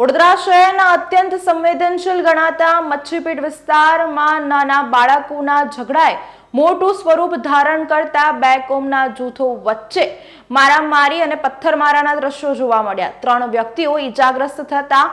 વડોદરા શહેરના અત્યંત સંવેદનશીલ ગણાતા મચ્છીપીટ વિસ્તારમાં નાના બાળકોના ઝઘડાએ મોટું સ્વરૂપ ધારણ કરતા બે કોમના જૂથો વચ્ચે મારામારી અને પથ્થરમારાના દ્રશ્યો જોવા મળ્યા. ત્રણ વ્યક્તિઓ ઈજાગ્રસ્ત થતા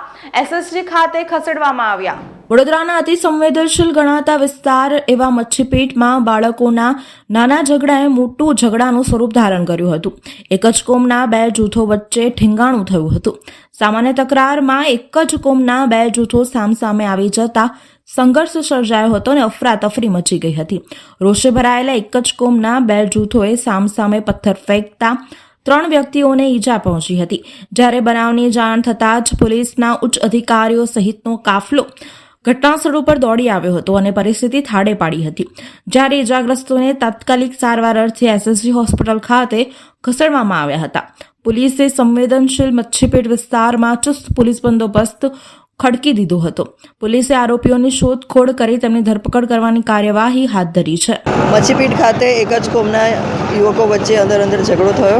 એસએસજી ખાતે ખસેડવામાં આવ્યા. વડોદરાના અતિ સંવેદનશીલ ગણાતા વિસ્તાર એવા મચ્છીપીટમાં બાળકોના નાના ઝઘડાએ મોટું ઝઘડાનું સ્વરૂપ ધારણ કર્યું હતું. એક જ કોમના બે જૂથો વચ્ચે ઠીંગાણું થયું હતું. સામાન્ય તકરારમાં એક જ કોમના બે જૂથો સામસામે આવી જતા સંઘર્ષ સર્જાયો હતો અને અફરાતફરી મચી ગઈ હતી. રોષે ભરાયેલા એક જ કોમના બે જૂથોએ સામસામે પથ્થર ફેંકતા ત્રણ વ્યક્તિઓને ઈજા પહોંચી હતી. જ્યારે બનાવની જાણ થતાં જ પોલીસના ઉચ્ચ અધિકારીઓ સહિતનો કાફલો ઘટનાસ્થળ ઉપર દોડી આવ્યો હતો અને પરિસ્થિતિ થાળે પાડી હતી. જ્યારે ઈજાગ્રસ્તોને તાત્કાલિક સારવાર અર્થે એસએસજી હોસ્પિટલ ખાતે ખસેડવામાં આવ્યા હતા. પોલીસે સંવેદનશીલ મચ્છીપેટ વિસ્તારમાં ચુસ્ત પોલીસ બંદોબસ્ત ખડકી દીધો હતો. પોલીસે આરોપીઓની શોધખોળ કરી તેમની ધરપકડ કરવાની કાર્યવાહી હાથ ધરી છે. મચ્છીપીઠ ખાતે એક જ કોમના યુવકો વચ્ચે અંદર અંદર ઝઘડો થયો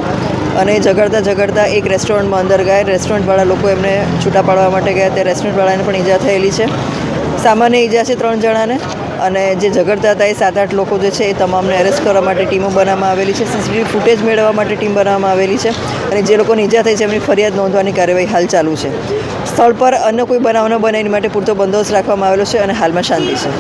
અને ઝઘડતા ઝઘડતા એક રેસ્ટોરન્ટમાં અંદર ગયા. રેસ્ટોરન્ટવાળા લોકો એમને છૂટા પાડવા માટે ગયા. તે રેસ્ટોરન્ટવાળાને પણ ઈજા થયેલી છે. સામાન્ય ઈજા છે ત્રણ જણાને. અને જે ઝઘડતા હતા એ સાત આઠ લોકો જે છે એ તમામને અરેસ્ટ કરવા માટે ટીમો બનાવવામાં આવેલી છે. સીસીટીવી ફૂટેજ મેળવવા માટે ટીમ બનાવવામાં આવેલી છે. અને જે લોકોને ઈજા થઈ છે એમની ફરિયાદ નોંધવાની કાર્યવાહી હાલ ચાલુ છે. સ્થળ પર અન્ય કોઈ બનાવ ન બને એની માટે પૂરતો બંદોબસ્ત રાખવામાં આવેલો છે અને હાલમાં શાંતિ છે.